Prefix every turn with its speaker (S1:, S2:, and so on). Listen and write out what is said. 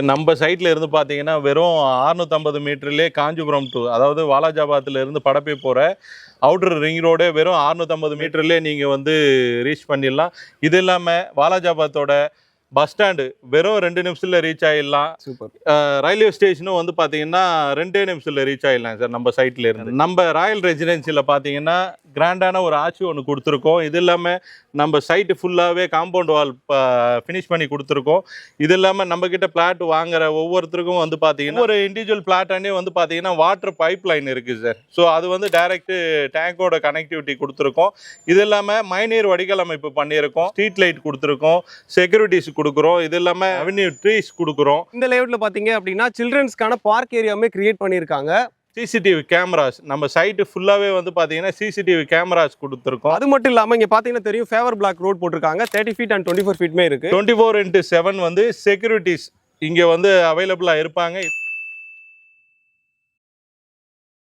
S1: நம்ம சைட்ல இருந்து பார்த்தீங்கன்னா வெறும் 650 மீட்டர்லேயே காஞ்சிபுரம் டு அதாவது வாலாஜாபாத்ல இருந்து படப்பை போகிற அவுட்டர் ரிங் ரோடே வெறும் 650 மீட்டர்லேயே நீங்கள் வந்து ரீச் பண்ணிடலாம். இது இல்லாமல் வாலாஜாபாத்தோட பஸ் ஸ்டாண்டு வெறும் ரெண்டு நிமிஷத்தில் ரீச் ஆகிடலாம்
S2: சூப்பர்.
S1: ரயில்வே ஸ்டேஷனும் வந்து பார்த்தீங்கன்னா ரெண்டே நிமிஷத்தில் ரீச் ஆகிடலாம் சார் நம்ம சைட்ல இருந்து. நம்ம ராயல் ரெசிடென்சியில் பார்த்தீங்கன்னா கிராண்டான ஒரு ஆட்சி ஒன்று கொடுத்துருக்கோம். இது இல்லாமல் நம்ம சைட்டு ஃபுல்லாகவே காம்பவுண்ட் வால் ஃபினிஷ் பண்ணி கொடுத்துருக்கோம். இது இல்லாமல் நம்மக்கிட்ட பிளாட் வாங்குற ஒவ்வொருத்தருக்கும் வந்து பார்த்தீங்கன்னா ஒரு இண்டிவிஜுவல் பிளாட்டானே வந்து பார்த்தீங்கன்னா வாட்டர் பைப் லைன் இருக்குது சார் ஸோ அது வந்து டைரக்ட் டேங்கோட கனெக்டிவிட்டி கொடுத்துருக்கோம். இது இல்லாமல் மைநீர் வடிகால் அமைப்பு பண்ணியிருக்கோம். ஸ்ட்ரீட் லைட் கொடுத்துருக்கோம். செக்யூரிட்டிஸ் கொடுக்குறோம். இது இல்லாமல் அவென்யூ ட்ரீஸ் கொடுக்குறோம்.
S2: இந்த லேஅவுட்ல பார்த்தீங்க அப்படின்னா சில்ட்ரன்ஸ்க்கான பார்க் ஏரியாவுமே கிரியேட் பண்ணியிருக்காங்க.
S1: சிசிடிவி கேமராஸ் நம்ம சைட்டு ஃபுல்லாகவே வந்து பார்த்தீங்கன்னா சிசிடிவி கேமராஸ் கொடுத்துருக்கோம்.
S2: அது மட்டும் இல்லாம இங்க பாத்தீங்கன்னா தெரியும் ஃபேவர் பிளாக் ரோட் போட்டிருக்காங்க. Thirty feet and twenty four ஃபீட்மே இருக்கு.
S1: டுவெண்ட்டி ஃபோர் இன்ட்டு செவன் வந்து செக்யூரிட்டிஸ் இங்கே வந்து அவைலபிளாக இருப்பாங்க.